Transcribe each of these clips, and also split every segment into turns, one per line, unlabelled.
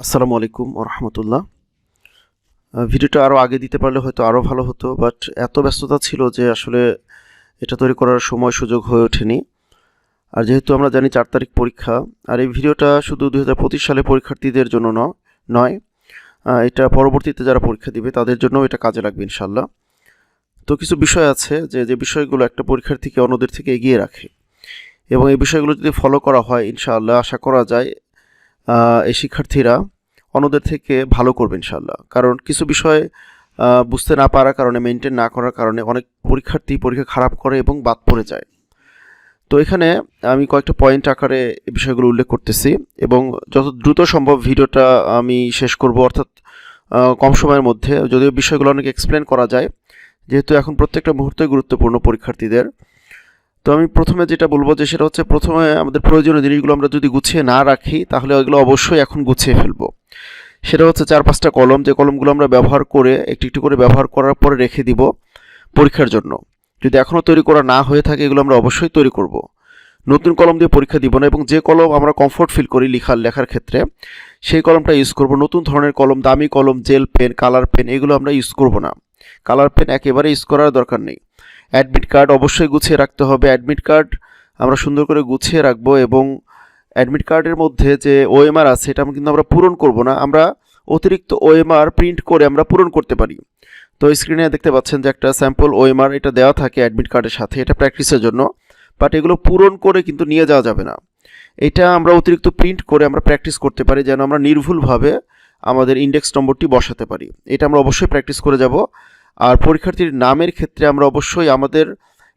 আসসালামু আলাইকুম রহমতুল্লাহ। ভিডিওটা আরও আগে দিতে পারলে হয়তো আরও ভালো হতো, বাট এত ব্যস্ততা ছিল যে আসলে এটা তৈরি করার সময় সুযোগ হয়ে ওঠেনি। আর যেহেতু আমরা জানি চার তারিখ পরীক্ষা, আর এই ভিডিওটা শুধু দুই হাজার পঁচিশ সালে পরীক্ষার্থীদের জন্য নয় এটা পরবর্তীতে যারা পরীক্ষা দিবে তাদের জন্য এটা কাজে লাগবে ইনশাল্লাহ তো কিছু বিষয় আছে যে যে বিষয়গুলো একটা পরীক্ষার্থীকে অন্যদের থেকে এগিয়ে রাখে। এবং এই বিষয়গুলো যদি ফলো করা হয় ইনশাআল্লাহ, আশা করা যায় এই শিক্ষার্থীরা অন্যদের থেকে ভালো করবে ইনশাল্লাহ কারণ কিছু বিষয় বুঝতে না পারার কারণে মেনটেন না করার কারণে অনেক পরীক্ষার্থী পরীক্ষা খারাপ করে এবং বাদ পড়ে যায়। তো এখানে আমি কয়েকটা পয়েন্ট আকারে এই বিষয়গুলো উল্লেখ করতেছি এবং যত দ্রুত সম্ভব ভিডিওটা আমি শেষ করব, অর্থাৎ কম সময়ের মধ্যে। যদিও বিষয়গুলো অনেক এক্সপ্লেন করা যায়, যেহেতু এখন প্রত্যেকটা মুহূর্তে গুরুত্বপূর্ণ পরীক্ষার্থীদের। তো আমি প্রথমে যেটা বলব যে সেটা হচ্ছে প্রথমে আমাদের প্রয়োজনীয় জিনিসগুলো আমরা যদি গুছিয়ে না রাখি, তাহলে ওইগুলো অবশ্যই এখন গুছিয়ে ফেলব। সেটা হচ্ছে চার পাঁচটা কলম, যে কলমগুলো আমরা ব্যবহার করে, একটু একটু করে ব্যবহার করার পরে রেখে দিব পরীক্ষার জন্য। যদি এখনও তৈরি করা না হয়ে থাকে, এগুলো আমরা অবশ্যই তৈরি করব। নতুন কলম দিয়ে পরীক্ষা দিব না, এবং যে কলম আমরা কমফোর্ট ফিল করি লেখার লেখার ক্ষেত্রে, সেই কলমটা ইউজ করব। নতুন ধরনের কলম, দামি কলম জেল পেন কালার পেন এগুলো আমরা ইউজ করব না। কালার পেন একেবারে ইউজ করার দরকার নেই। অ্যাডমিট কার্ড অবশ্যই গুছিয়ে রাখতে হবে। অ্যাডমিট কার্ড আমরা সুন্দর করে গুছিয়ে রাখব এবং অ্যাডমিট কার্ডের মধ্যে যে ওএমআর আছে, এটা কিন্তু আমরা পূরণ করব না। আমরা অতিরিক্ত ওএমআর প্রিন্ট করে আমরা পূরণ করতে পারি। তো স্ক্রিনে দেখতে পাচ্ছেন যে একটা স্যাম্পল ওএমআর এটা দেওয়া থাকে অ্যাডমিট কার্ডের সাথে। এটা প্র্যাকটিসের জন্য। বাট এগুলো পূরণ করে কিন্তু নিয়ে যাওয়া যাবে না। এটা আমরা অতিরিক্ত প্রিন্ট করে আমরা প্র্যাকটিস করতে পারি যেন আমরা নির্ভুলভাবে আমাদের ইন্ডেক্স নম্বরটি বসাতে পারি। এটা আমরা অবশ্যই প্র্যাকটিস করে যাব। আর পরীক্ষার্থীর নামের ক্ষেত্রে আমরা অবশ্যই আমাদের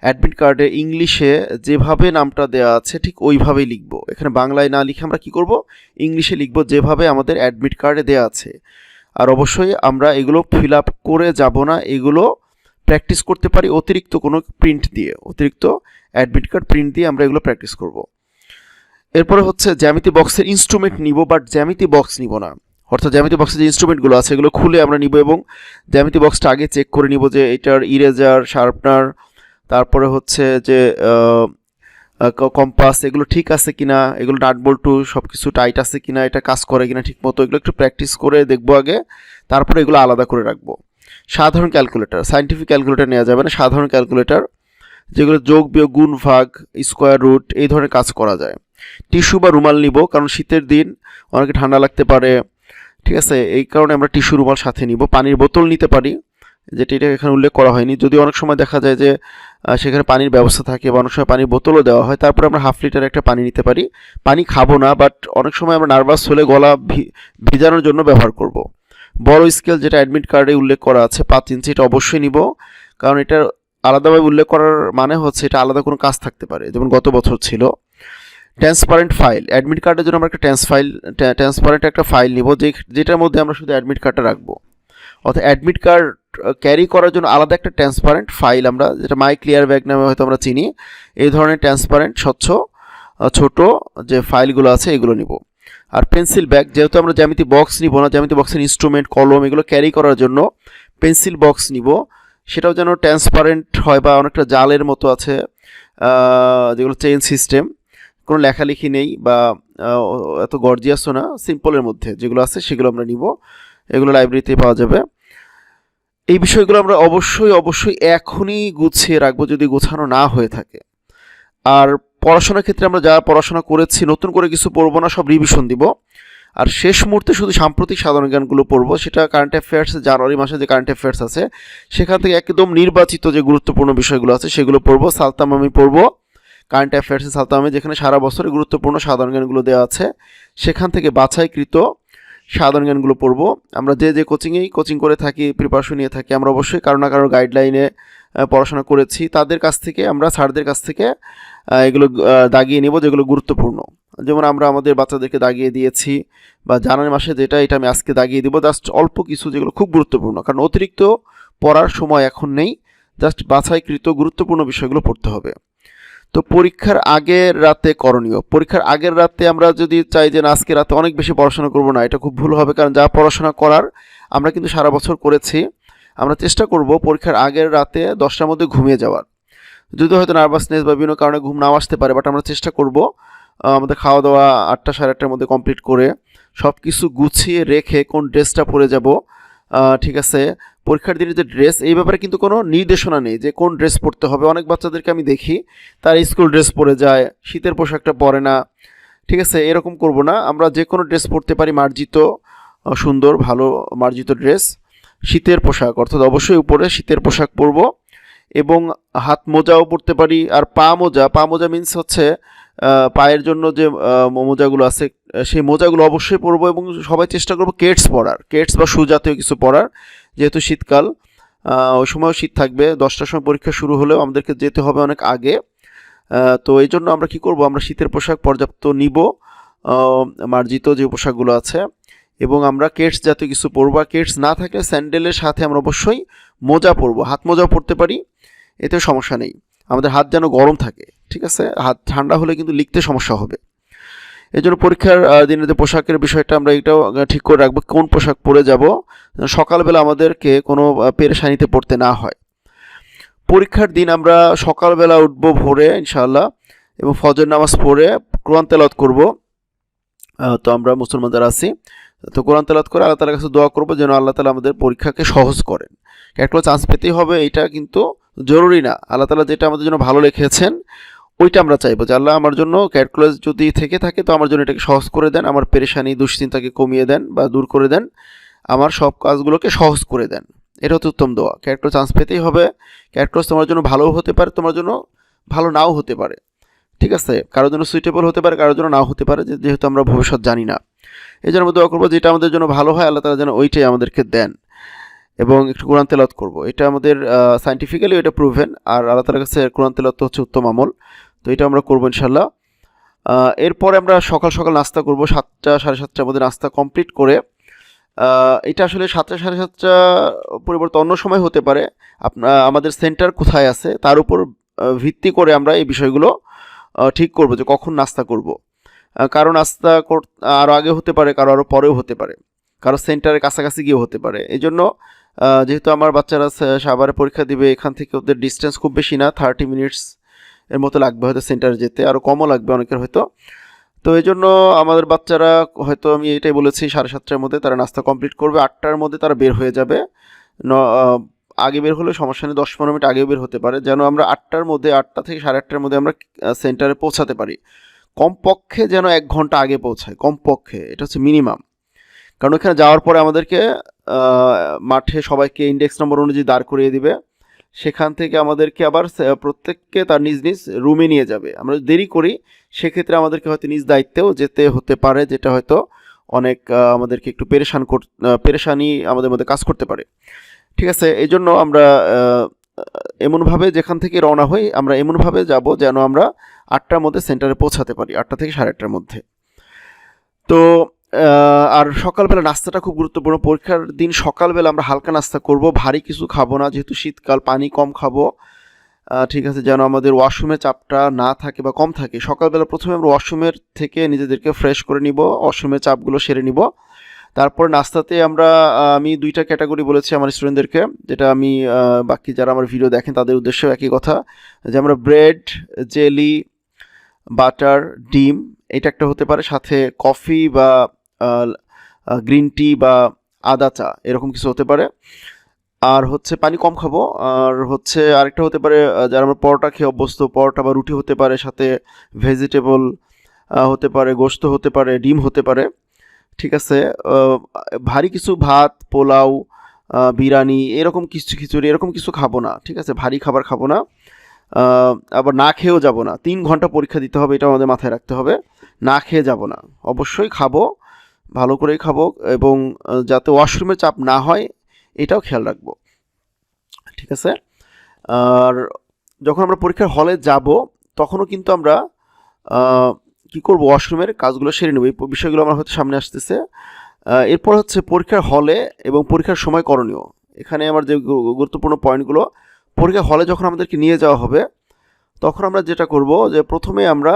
অ্যাডমিট কার্ডে ইংলিশে যেভাবে নামটা দেওয়া আছে ঠিক ওইভাবেই লিখব। এখানে বাংলায় না লিখে আমরা কি করব? ইংলিশে লিখব যেভাবে আমাদের অ্যাডমিট কার্ডে দেওয়া আছে। আর অবশ্যই আমরা এগুলো ফিল আপ করে যাব না, এগুলো প্র্যাকটিস করতে পারি অতিরিক্ত কোনো প্রিন্ট দিয়ে। অতিরিক্ত অ্যাডমিট কার্ড প্রিন্ট দিয়ে আমরা এগুলো প্র্যাকটিস করব। এরপরে হচ্ছে জ্যামিতি বক্সের ইনস্ট্রুমেন্ট নিব বাট জ্যামিতি বক্স নিব না। অর্থাৎ জ্যামিতি বক্সের যে ইনস্ট্রুমেন্টগুলো আছে, এগুলো খুলে আমরা নিব এবং জ্যামিতি বক্সটা আগে চেক করে নিব যে এটার ইরেজার শার্পনার তারপরে হচ্ছে যে কম্পাস এগুলো ঠিক আছে কিনা, এগুলো নাট বল্টু সব কিছু টাইট আছে কিনা, এটা কাজ করে কিনা ঠিক মতো, এগুলো একটু প্র্যাকটিস করে দেখব আগে, তারপরে এগুলো আলাদা করে রাখব। সাধারণ ক্যালকুলেটার সাইন্টিফিক ক্যালকুলেটর নেওয়া যাবে না, সাধারণ ক্যালকুলেটর যেগুলো যোগ, বিয়োগ, গুণ, ভাগ স্কোয়ার রুট এই ধরনের কাজ করা যায়। টিস্যু বা রুমাল নিব, কারণ শীতের দিন অনেকে ঠান্ডা লাগতে পারে ঠিক আছে? এই কারণে আমরা টিস্যু রুমাল সাথে নিব। পানির বোতল নিতে পারি, যেটা এটা এখানে উল্লেখ করা হয়নি। যদি অনেক সময় দেখা যায় যে সেখানে পানির ব্যবস্থা থাকে বা অনেক সময় পানির বোতলও দেওয়া হয়, তারপরে আমরা হাফ লিটার একটা পানি নিতে পারি। পানি খাব না, বাট অনেক সময় আমরা নার্ভাস হলে গলা ভিজানোর জন্য ব্যবহার করব। বড় স্কেল যেটা অ্যাডমিট কার্ডে উল্লেখ করা আছে, পাঁচ ইঞ্চি এটা অবশ্যই নিব। কারণ এটা আলাদাভাবে উল্লেখ করার মানে হচ্ছে এটা আলাদা কোনো কাজ থাকতে পারে। যেমন গত বছর ছিল। ট্রান্সপারেন্ট ফাইল অ্যাডমিট কার্ডের জন্য আমরা একটা ট্রান্স ফাইল ট্রান্সপারেন্ট একটা ফাইল নিব, যে যেটার মধ্যে আমরা শুধু অ্যাডমিট কার্ডটা রাখব। অর্থাৎ অ্যাডমিট কার্ড ক্যারি করার জন্য আলাদা একটা ট্রান্সপারেন্ট ফাইল আমরা, যেটা মাই ক্লিয়ার ব্যাগ নামে হয়তো আমরা চিনি, এই ধরনের ট্রান্সপারেন্ট স্বচ্ছ ছোট যে ফাইলগুলো আছে, এগুলো নিব। আর পেন্সিল ব্যাগ যেহেতু আমরা জ্যামিতি বক্স নিব না, জ্যামিতি বক্সের ইনস্ট্রুমেন্ট কলম এগুলো ক্যারি করার জন্য পেন্সিল বক্স নিব। সেটাও যেন ট্রান্সপারেন্ট হয় বা অনেকটা জালের মতো আছে যেগুলো চেইন সিস্টেম কোনো লেখালেখি নেই বা এত গর্জিয়াসও না, সিম্পলের মধ্যে যেগুলো আছে সেগুলো আমরা নিব, এগুলো লাইব্রেরিতে পাওয়া যাবে। এই বিষয়গুলো আমরা অবশ্যই অবশ্যই এখনই গুছিয়ে রাখব যদি গোছানো না হয়ে থাকে। আর পড়াশোনার ক্ষেত্রে আমরা যা পড়াশোনা করেছি, নতুন করে কিছু পড়ব না, সব রিভিশন দিব। আর শেষ মুহূর্তে শুধু সাম্প্রতিক সাধারণ জ্ঞানগুলো পড়ব, সেটা কারেন্ট অ্যাফেয়ার্স জানুয়ারি মাসে যে কারেন্ট অ্যাফেয়ার্স আছে, সেখান থেকে একদম নির্বাচিত যে গুরুত্বপূর্ণ বিষয়গুলো আছে সেগুলো পড়ব, সালতাম আমি পড়ব। কারেন্ট অ্যাফেয়ার্সে সালতামে যেখানে সারা বছরে গুরুত্বপূর্ণ সাধারণ জ্ঞানগুলো দেওয়া আছে, সেখান থেকে বাছাইকৃত সাধারণ জ্ঞানগুলো পড়ব। আমরা যে যে কোচিংয়েই কোচিং করে থাকি প্রিপারেশন নিয়ে থাকি, আমরা অবশ্যই কারও না কারও গাইডলাইনে পড়াশোনা করেছি। তাদের কাছ থেকে, আমরা স্যারদের কাছ থেকে এগুলো দাগিয়ে নেব যেগুলো গুরুত্বপূর্ণ। যেমন আমরা আমাদের বাচ্চাদেরকে দাগিয়ে দিয়েছি, বা জানুয়ারি মাসে যেটা, এটা আমি আজকে দাগিয়ে দিব। জাস্ট অল্প কিছু যেগুলো খুব গুরুত্বপূর্ণ, কারণ অতিরিক্ত পড়ার সময় এখন নেই। জাস্ট বাছাইকৃত গুরুত্বপূর্ণ বিষয়গুলো পড়তে হবে। তো পরীক্ষার আগের রাতে করণীয়। পরীক্ষার আগের রাতে আমরা যদি চাই যে আজকে রাতে অনেক বেশি পড়াশোনা করব না, এটা খুব ভুল হবে কারণ যা পড়াশোনা করার আমরা কিন্তু সারা বছর করেছি। আমরা চেষ্টা করব পরীক্ষার আগের রাতে দশটার মধ্যে ঘুমিয়ে যাওয়ার। যদি হয়তো নার্ভাসনেস বা বিভিন্ন কারণে ঘুম নাও আসতে পারে, বাট আমরা চেষ্টা করব আমাদের খাওয়া দাওয়া আটটা সাড়ে আটটার মধ্যে কমপ্লিট করে সব কিছু গুছিয়ে রেখে কোন ড্রেসটা পরে যাব ঠিক আছে পরীক্ষার দিনের যে ড্রেস, এই ব্যাপারে কিন্তু কোনো নির্দেশনা নেই যে কোন ড্রেস পরতে হবে। অনেক বাচ্চাদেরকে আমি দেখি, তারা স্কুল ড্রেস পরে যায়, শীতের পোশাকটা পরে না। ঠিক আছে, এরকম করব না। আমরা যে কোনো ড্রেস পরতে পারি, মার্জিত সুন্দর, ভালো, মার্জিত ড্রেস। শীতের পোশাক, অর্থাৎ অবশ্যই উপরে শীতের পোশাক পরবো। এবং হাত মোজাও পরতে পারি, আর পা মোজা পা মোজা মিন্স হচ্ছে পায়ের জন্য যে মোজাগুলো আছে সেই মোজাগুলো অবশ্যই পরবো এবং সবাই চেষ্টা করব কেটস পরার কেটস বা শু জাতীয় কিছু পরার যেহেতু শীতকাল ওই সময়ও শীত থাকবে, দশটার সময় পরীক্ষা শুরু হলেও আমাদেরকে যেতে হবে অনেক আগে। তো এই জন্য আমরা কি করব, আমরা শীতের পোশাক পর্যাপ্ত নিব মার্জিত যে পোশাকগুলো আছে, এবং আমরা কেটস জাতীয় কিছু পরবো, আর কেটস না থাকলে স্যান্ডেলের সাথে আমরা অবশ্যই মোজা পরবো, হাত মোজাও পরতে পারি এতে সমস্যা নেই। আমাদের হাত যেন গরম থাকে, ঠিক আছে? হাত ঠান্ডা হলে কিন্তু লিখতে সমস্যা হবে। এই জন্য পরীক্ষার দিনের যে পোশাকের বিষয়টা আমরা এটাও ঠিক করে রাখব, কোন পোশাক পরে যাব সকালবেলা আমাদেরকে কোনো পেরেশানিতে পড়তে না হয়। পরীক্ষার দিন আমরা সকালবেলা উঠবো ভোরে, ইনশাআল্লাহ, এবং ফজর নামাজ পড়ে কোরআন তেলাওয়াত করব। তো আমরা মুসলমান যারা আছি, তো কোরআন তেলাওয়াত করে আল্লাহ তালার কাছে দোয়া করব যেন আল্লাহ তালা আমাদের পরীক্ষাকে সহজ করেন। একটা চান্স পেতেই হবে, এটা কিন্তু জরুরি না। আল্লাহ তালা যেটা আমাদের জন্য ভালো লিখেছেন ওইটা আমরা চাইব যে আল্লাহ আমার জন্য ক্যালকুলাস যদি থেকে থাকে, তো আমার জন্য এটাকে সহজ করে দেন, আমার পেরেশানি, দুশ্চিন্তাকে কমিয়ে দেন বা দূর করে দেন, আমার সব কাজগুলোকে সহজ করে দেন। এটা হচ্ছে উত্তম দোয়া। ক্যারেক্টার চান্স পেতেই হবে। ক্যারেক্টার তোমার জন্য ভালোও হতে পারে, তোমার জন্য ভালো নাও হতে পারে। ঠিক আছে? কারোর জন্য সুইটেবল হতে পারে, কারোর জন্য নাও হতে পারে যেহেতু আমরা ভবিষ্যৎ জানি না। এই জন্য দোয়া করব যেটা আমাদের জন্য ভালো হয়, আল্লাহ তালা যেন ওইটাই আমাদেরকে দেন। এবং একটু কোরআন তেলাওয়াত করব। এটা আমাদের সাইন্টিফিক্যালি এটা প্রুভেন আর আল্লাহ তালার কাছে কোরআন তেলাওয়াত হচ্ছে উত্তম আমল। তো এটা আমরা করব ইনশাল্লাহ এরপরে আমরা সকাল সকাল নাস্তা করব, সাতটা সাড়ে সাতটার মধ্যে নাস্তা কমপ্লিট করে। এটা আসলে সাতটা সাড়ে সাতটা পরিবর্তে অন্য সময় হতে পারে। আপনার আমাদের সেন্টার কোথায় আছে, তার উপর ভিত্তি করে আমরা এই বিষয়গুলো ঠিক করব যে কখন নাস্তা করব। কারও নাস্তা কর- আরও আগে হতে পারে, কারও আরও পরেও হতে পারে। কারও সেন্টারের কাছাকাছি গিয়েও হতে পারে। এই জন্য যেহেতু আমার বাচ্চারা সা- সাভারে পরীক্ষা দিবে, এখান থেকে ওদের ডিস্টেন্স খুব বেশি না থার্টি মিনিটস এর মতো লাগবে, হয়তো সেন্টারে যেতে আরও কমও লাগবে অনেকের হয়তো। তো এই জন্য আমাদের বাচ্চারা, হয়তো আমি এটাই বলেছি, সাড়ে সাতটার মধ্যে তারা নাস্তা কমপ্লিট করবে, আটটার মধ্যে তারা বের হয়ে যাবে। ন আগে বের হলে সমস্যা নেই, দশ পনেরো মিনিট আগেও বের হতে পারে। যেন আমরা আটটার মধ্যে, আটটা থেকে সাড়ে আটটার মধ্যে আমরা সেন্টারে পৌঁছাতে পারি। কমপক্ষে যেন এক ঘণ্টা আগে পৌঁছায়, কমপক্ষে। এটা হচ্ছে মিনিমাম কারণ ওখানে যাওয়ার পরে আমাদেরকে মাঠে সবাইকে ইন্ডেক্স নম্বর অনুযায়ী দাঁড় করিয়ে দিবে। সেখান থেকে আমাদেরকে আবার প্রত্যেককে তার নিজ নিজ রুমে নিয়ে যাবে। আমরা দেরি করি, সেক্ষেত্রে আমাদেরকে হয়তো নিজ দায়িত্বেও যেতে হতে পারে, যেটা হয়তো অনেক আমাদেরকে একটু পেরেশান কর পেরেশানি আমাদের মধ্যে কাজ করতে পারে। ঠিক আছে, এই জন্য আমরা এমনভাবে যেখান থেকে রওনা হই, আমরা এমনভাবে যাব যেন আমরা আটটার মধ্যে সেন্টারে পৌঁছাতে পারি, আটটা থেকে সাড়ে আটটার মধ্যে। তো আর সকালবেলা নাস্তাটা খুব গুরুত্বপূর্ণ। পরীক্ষার দিন সকালবেলা আমরা হালকা নাস্তা করব, ভারী কিছু খাব না, যেহেতু শীতকাল, পানি কম খাব। ঠিক আছে, যেন আমাদের ওয়াশরুমের চাপটা না থাকে বা কম থাকে। সকালবেলা প্রথমে আমরা ওয়াশরুমের থেকে নিজেদেরকে ফ্রেশ করে নিব, ওয়াশরুমের চাপগুলো সেরে নিব। তারপর নাস্তাতে আমরা আমি দুইটা ক্যাটাগরি বলেছি আমার স্টুডেন্টদেরকে, যেটা আমি বাকি যারা আমার ভিডিও দেখেন তাদের উদ্দেশ্যেও একই কথা, যে আমরা ব্রেড, জেলি, বাটার, ডিম, এটা একটা হতে পারে। সাথে কফি বা গ্রিন টি বা আদা চা, এরকম কিছু হতে পারে। আর হচ্ছে পানি কম খাব। আর হচ্ছে আরেকটা হতে পারে যারা আমরা পরোটা খেয়ে অভ্যস্ত, পরোটা বা রুটি হতে পারে, সাথে ভেজিটেবল হতে পারে, গোস্ত হতে পারে, ডিম হতে পারে। ঠিক আছে ভারী কিছু ভাত, পোলাও বিরিয়ানি, এরকম কিছু খিচুড়ি, এরকম কিছু খাব না। ঠিক আছে, ভারী খাবার খাব না। আবার না খেয়েও যাব না। তিন ঘণ্টা পরীক্ষা দিতে হবে, এটা আমাদের মাথায় রাখতে হবে। না খেয়ে যাব না। অবশ্যই খাব। ভালো করেই খাব এবং যাতে ওয়াশরুমের চাপ না হয়, এটাও খেয়াল রাখব। ঠিক আছে? আর যখন আমরা পরীক্ষার হলে যাব, তখনও কিন্তু আমরা কি করব ওয়াশরুমের কাজগুলো সেরে নেব। এই বিষয়গুলো আমার হয়তো সামনে আসতেছে। এরপর হচ্ছে পরীক্ষার হলে এবং পরীক্ষার সময় করণীয়। এখানে আমার যে গুরুত্বপূর্ণ পয়েন্টগুলো পরীক্ষার হলে যখন আমাদেরকে নিয়ে যাওয়া হবে, তখন আমরা যেটা করব যে, প্রথমে আমরা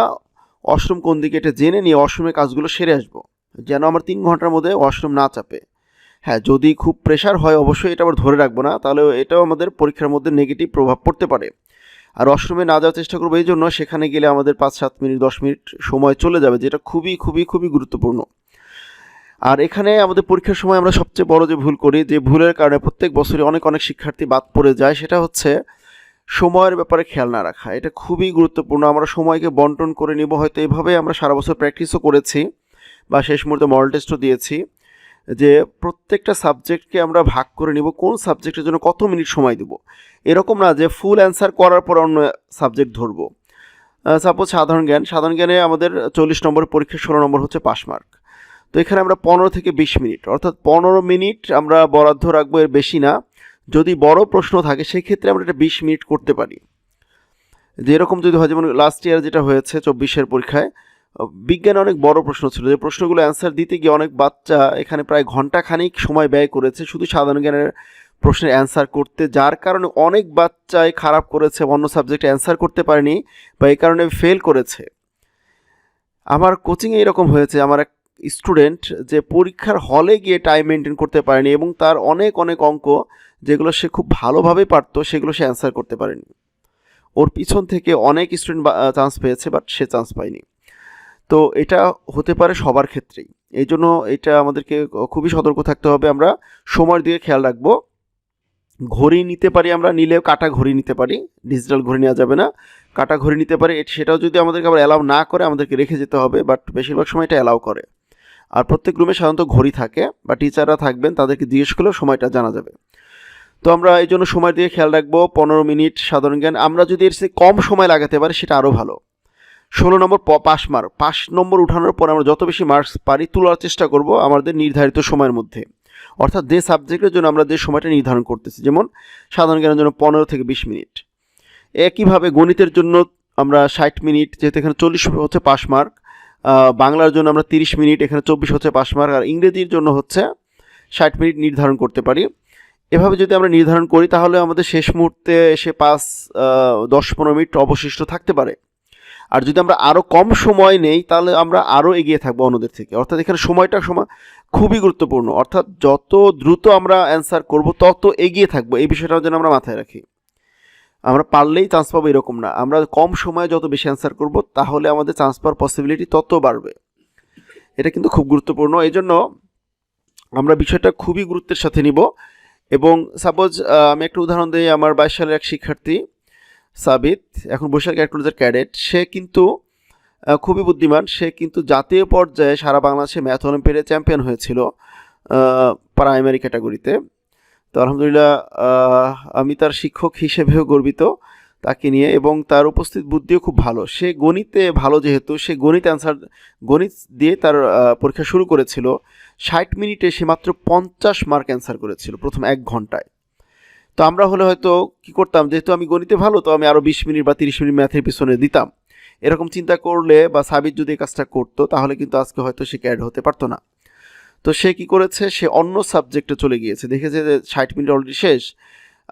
ওয়াশরুম কোন দিকে এটা জেনে নিয়ে ওয়াশরুমের কাজগুলো সেরে আসব। যেন আমার তিন ঘণ্টার মধ্যে ওয়াশরুম না চাপে। হ্যাঁ যদি খুব প্রেশার হয়, অবশ্যই এটা আবার ধরে রাখব না তাহলে এটাও আমাদের পরীক্ষার মধ্যে নেগেটিভ প্রভাব পড়তে পারে। আর ওয়াশরুমে না যাওয়ার চেষ্টা করব এই জন্য, সেখানে গেলে আমাদের পাঁচ, সাত মিনিট, দশ মিনিট সময় চলে যাবে, যেটা খুবই খুবই খুবই গুরুত্বপূর্ণ। আর এখানে আমাদের পরীক্ষার সময় আমরা সবচেয়ে বড় যে ভুল করি, যে ভুলের কারণে প্রত্যেক বছরই অনেক অনেক শিক্ষার্থী বাদ পড়ে যায়, সেটা হচ্ছে সময়ের ব্যাপারে খেয়াল না রাখা। এটা খুবই গুরুত্বপূর্ণ, আমরা সময়কে বন্টন করে নিব, হয়তো এইভাবে আমরা সারা বছর প্র্যাকটিসও করেছি। বা শেষ মুহূর্তে মডেল টেস্টও দিয়েছি, যে প্রত্যেকটা সাবজেক্টকে আমরা ভাগ করে নিব, কোন সাবজেক্টের জন্য কত মিনিট সময় দেব। এরকম না যে ফুল অ্যান্সার করার পর অন্য সাবজেক্ট ধরবো। সাপোজ সাধারণ জ্ঞান, সাধারণ জ্ঞানে আমাদের চল্লিশ নম্বর পরীক্ষা ষোলো নম্বর হচ্ছে পাস মার্ক তো এখানে আমরা পনেরো থেকে বিশ মিনিট, অর্থাৎ পনেরো মিনিট আমরা বরাদ্দ রাখব এর বেশি না। যদি বড় প্রশ্ন থাকে, সেক্ষেত্রে আমরা এটা বিশ মিনিট করতে পারি। যেরকম যদি হয়, যেমন লাস্ট ইয়ার যেটা হয়েছে, চব্বিশের পরীক্ষায় বিজ্ঞানে অনেক বড় প্রশ্ন ছিল যে প্রশ্নগুলো অ্যান্সার দিতে গিয়ে অনেক বাচ্চা এখানে প্রায় ঘণ্টা খানিক সময় ব্যয় করেছে শুধু সাধারণ জ্ঞানের প্রশ্নের অ্যান্সার করতে, যার কারণে অনেক বাচ্চাই খারাপ করেছে অন্য সাবজেক্টে অ্যান্সার করতে পারেনি বা এই কারণে ফেল করেছে। আমার কোচিংয়ে এরকম হয়েছে, আমার এক স্টুডেন্ট যে পরীক্ষার হলে গিয়ে টাইম মেনটেন করতে পারেনি এবং তার অনেক অনেক অঙ্ক যেগুলো সে খুব ভালোভাবে পারতো, সেগুলো সে অ্যান্সার করতে পারেনি। ওর পিছন থেকে অনেক স্টুডেন্ট চান্স পেয়েছে বাট সে চান্স পায়নি। তো এটা হতে পারে সবার ক্ষেত্রেই। এই জন্য এটা আমাদেরকে খুবই সতর্ক থাকতে হবে। আমরা সময়ের দিকে খেয়াল রাখব। ঘড়ি নিতে পারি আমরা নিলেও কাটা ঘড়ি নিতে পারি। ডিজিটাল ঘড়ি নেওয়া যাবে না। কাটা ঘড়ি নিতে পারি সেটাও যদি আমাদেরকে আবার অ্যালাউ না করে, আমাদেরকে রেখে যেতে হবে বাট বেশিরভাগ সময় এটা অ্যালাউ করে। আর প্রত্যেক রুমে সাধারণত ঘড়ি থাকে, বা টিচাররা থাকবেন, তাদেরকে জিজ্ঞেস করলেও সময়টা জানা যাবে। তো আমরা এই জন্য সময় দিয়ে খেয়াল রাখব। পনেরো মিনিট সাধারণ জ্ঞান। আমরা যদি এর কম সময় লাগাতে পারি, সেটা আরও ভালো। ষোলো নম্বর প- পাস মার্ক পাস নম্বর উঠানোর পর আমরা যত বেশি মার্কস পারি তোলার চেষ্টা করব আমাদের নির্ধারিত সময়ের মধ্যে। অর্থাৎ যে সাবজেক্টের জন্য আমরা যে সময়টা নির্ধারণ করতেছি, যেমন সাধারণ জ্ঞানের জন্য পনেরো থেকে বিশ মিনিট। একইভাবে গণিতের জন্য আমরা ষাট মিনিট, যেহেতু এখানে চল্লিশ হচ্ছে পাস মার্ক বাংলার জন্য আমরা তিরিশ মিনিট, এখানে চব্বিশ হচ্ছে পাস মার্ক আর ইংরেজির জন্য হচ্ছে ষাট মিনিট নির্ধারণ করতে পারি। এভাবে যদি আমরা নির্ধারণ করি, তাহলে আমাদের শেষ মুহূর্তে এসে পাঁচ দশ পনেরো মিনিট অবশিষ্ট থাকতে পারে। আর যদি আমরা আরও কম সময় নেই, তাহলে আমরা আরও এগিয়ে থাকব অন্যদের থেকে। অর্থাৎ এখানে সময়টা সময় খুবই গুরুত্বপূর্ণ। অর্থাৎ যত দ্রুত আমরা অ্যান্সার করব, তত এগিয়ে থাকব। এই বিষয়টাও যেন আমরা মাথায় রাখি। আমরা পারলেই চান্স পাবো এরকম না। আমরা কম সময়ে যত বেশি অ্যান্সার করব, তাহলে আমাদের চান্স পাওয়ার পসিবিলিটি তত বাড়বে। এটা কিন্তু খুব গুরুত্বপূর্ণ। এই জন্য আমরা বিষয়টা খুবই গুরুত্বের সাথে নিব। এবং সাপোজ আমি একটা উদাহরণ দিই। আমার বাইশ সালের এক শিক্ষার্থী সাবিত, এখন বৈশাখ অ্যাডক্লোজার ক্যাডেট, সে কিন্তু খুবই বুদ্ধিমান, সে কিন্তু জাতীয় পর্যায়ে সারা বাংলাদেশে ম্যাথ অলিম্পিয়াডে চ্যাম্পিয়ন হয়েছিল প্রাইমারি ক্যাটাগরিতে। তো আলহামদুলিল্লাহ আমি তার শিক্ষক হিসেবেও গর্বিত তাকে নিয়ে এবং তার উপস্থিত বুদ্ধিও খুব ভালো। সে গণিতে ভালো যেহেতু, সে গণিত অ্যান্সার গণিত দিয়ে তার পরীক্ষা শুরু করেছিল, ষাট মিনিটে সে মাত্র পঞ্চাশ মার্ক অ্যান্সার করেছিল প্রথম এক ঘন্টায়। তো আমরা হলে হয়তো কি করতাম, যেহেতু আমি গণিতে ভালো, তো আমি আরও বিশ মিনিট বা তিরিশ মিনিট ম্যাথের পিছনে দিতাম। এরকম চিন্তা করলে বা সাবিত যদি এই কাজটা করতো, তাহলে কিন্তু আজকে হয়তো সে ক্যাড হতে পারতো না। তো সে কি করেছে? সে অন্য সাবজেক্টে চলে গিয়েছে। দেখেছে যে ষাট মিনিট অলরেডি শেষ।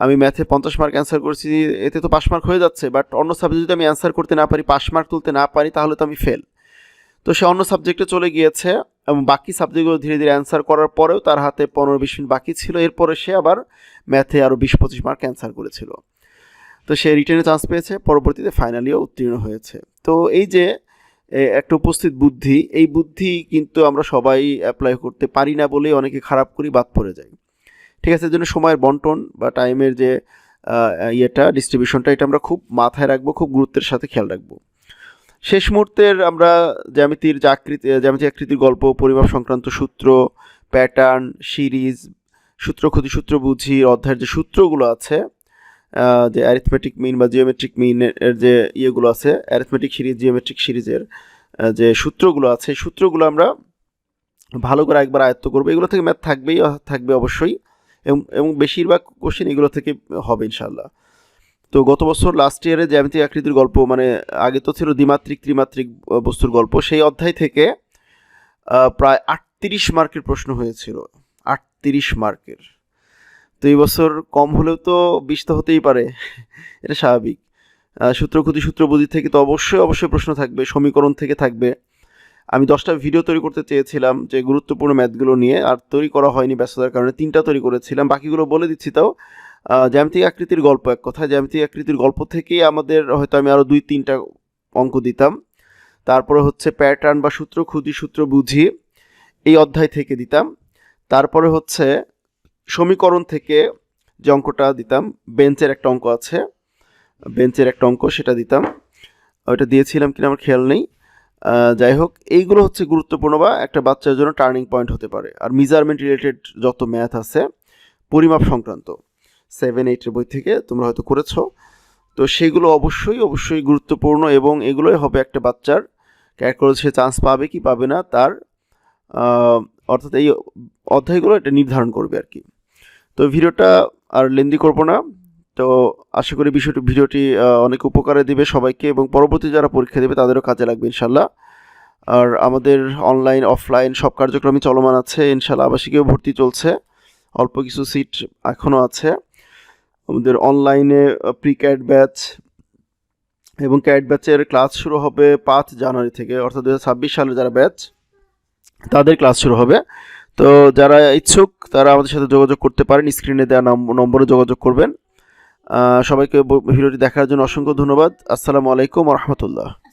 আমি ম্যাথে পঞ্চাশ মার্ক অ্যান্সার করেছি, এতে তো পাস মার্ক হয়ে যাচ্ছে বাট অন্য সাবজেক্ট যদি আমি অ্যান্সার করতে না পারি পাস মার্ক তুলতে না পারি, তাহলে তো আমি ফেল তো সে অন্য সাবজেক্টে চলে গিয়েছে এবং বাকি সাবজেক্টগুলো ধীরে ধীরে অ্যান্সার করার পরেও তার হাতে পনেরো বিশ মিনিট বাকি ছিল। এরপরে সে আবার ম্যাথে আরও বিশ পঁচিশ মার্ক অ্যান্সার করেছিল। তো সে রিটেনে চান্স পেয়েছে, পরবর্তীতে ফাইনালিও উত্তীর্ণ হয়েছে। তো এই যে একটা উপস্থিত বুদ্ধি, এই বুদ্ধি কিন্তু আমরা সবাই অ্যাপ্লাই করতে পারি না বলেই অনেকে খারাপ করি, বাদ পড়ে যায় ঠিক আছে জন্য সময়ের বন্টন বা টাইমের যে ইয়েটা ডিস্ট্রিবিউশনটা এটা আমরা খুব মাথায় রাখব, খুব গুরুত্বের সাথে খেয়াল রাখব। শেষ মুহূর্তের আমরা জ্যামিতির আকৃতি জ্যামিতি আকৃতির গল্প, পরিমাপ সংক্রান্ত সূত্র প্যাটার্ন সিরিজ সূত্র ক্ষতি, সূত্র বুঝি অধ্যায়ের যে সূত্রগুলো আছে যে অ্যারিথমেটিক মিন বা জিওমেট্রিক মিনের যে ইয়েগুলো আছে অ্যারিথমেটিক সিরিজ জিওমেট্রিক সিরিজের যে সূত্রগুলো আছে সূত্রগুলো আমরা ভালো করে একবার আয়ত্ত করব। এগুলো থেকে ম্যাথ থাকবেই, থাকবে অবশ্যই, এবং এবং বেশিরভাগ কোশ্চেন এগুলো থেকে হবে ইনশাল্লাহ তো গত বছর লাস্ট ইয়ারে জ্যামিতিক আকৃতির গল্প মানে আগে তো ছিল দ্বিমাত্রিক, ত্রিমাত্রিক বস্তুর গল্প, সেই অধ্যায় থেকে প্রায় আটত্রিশ মার্কের প্রশ্ন হয়েছিল। আটত্রিশ মার্কের। তো এই বছর কম হলেও তো বিশ তো হতেই পারে, এটা স্বাভাবিক। সূত্র ক্ষতি, সূত্র বুদ্ধি থেকে তো অবশ্যই অবশ্যই প্রশ্ন থাকবে, সমীকরণ থেকে থাকবে। আমি দশটা ভিডিও তৈরি করতে চেয়েছিলাম যে গুরুত্বপূর্ণ ম্যাথগুলো নিয়ে, আর তৈরি করা হয়নি ব্যস্ততার কারণে, তিনটা তৈরি করেছিলাম, বাকিগুলো বলে দিচ্ছি তাও। জ্যামিতিক আকৃতির গল্প, এক কথা জ্যামিতিক আকৃতির গল্প থেকেই আমাদের হয়তো আমি আরও দুই, তিনটা অঙ্ক দিতাম। তারপরে হচ্ছে প্যাটার্ন বা সূত্র ক্ষুদি সূত্র বুঝি, এই অধ্যায় থেকে দিতাম। তারপরে হচ্ছে সমীকরণ থেকে যে অঙ্কটা দিতাম, বেঞ্চের একটা অঙ্ক আছে, বেঞ্চের একটা অঙ্ক, সেটা দিতাম। ওইটা দিয়েছিলাম কিনা আমার খেয়াল নেই। যাই হোক, এইগুলো হচ্ছে গুরুত্বপূর্ণ বা একটা বাচ্চার জন্য টার্নিং পয়েন্ট হতে পারে। আর মেজারমেন্ট রিলেটেড যত ম্যাথ আছে, পরিমাপ সংক্রান্ত। সেভেন এইটের বই থেকে তোমরা হয়তো করেছ। তো সেগুলো অবশ্যই অবশ্যই গুরুত্বপূর্ণ এবং এগুলোই হবে একটা বাচ্চার ক্যারেক্টার সে চান্স পাবে কি পাবে না তার অর্থাৎ এই অধ্যায়গুলো এটা নির্ধারণ করবে আর কি। তো ভিডিওটা আর লেন্দি করব না। তো আশা করি বিষয়টি, ভিডিওটি অনেক উপকারে দেবে সবাইকে এবং পরবর্তী যারা পরীক্ষা দেবে তাদেরও কাজে লাগবে ইনশাল্লাহ। আর আমাদের অনলাইন, অফলাইন সব কার্যক্রমই চলমান আছে। ইনশাল্লাহ আবাসিকেও ভর্তি চলছে। অল্প কিছু সিট এখনও আছে। আমাদের অনলাইনে প্রি ক্যাট ব্যাচ এবং ক্যাট ব্যাচের ক্লাস শুরু হবে পাঁচ জানুয়ারি থেকে, অর্থাৎ দুহাজার ছাব্বিশ সালে যারা ব্যাচ তাদের ক্লাস শুরু হবে। তো যারা ইচ্ছুক, তারা আমাদের সাথে যোগাযোগ করতে পারেন স্ক্রিনে দেওয়া নাম- নম্বরে যোগাযোগ করবেন। সবাইকে ভিডিওটি দেখার জন্য অসংখ্য ধন্যবাদ। আসসালামু আলাইকুম রহমতুল্লাহ।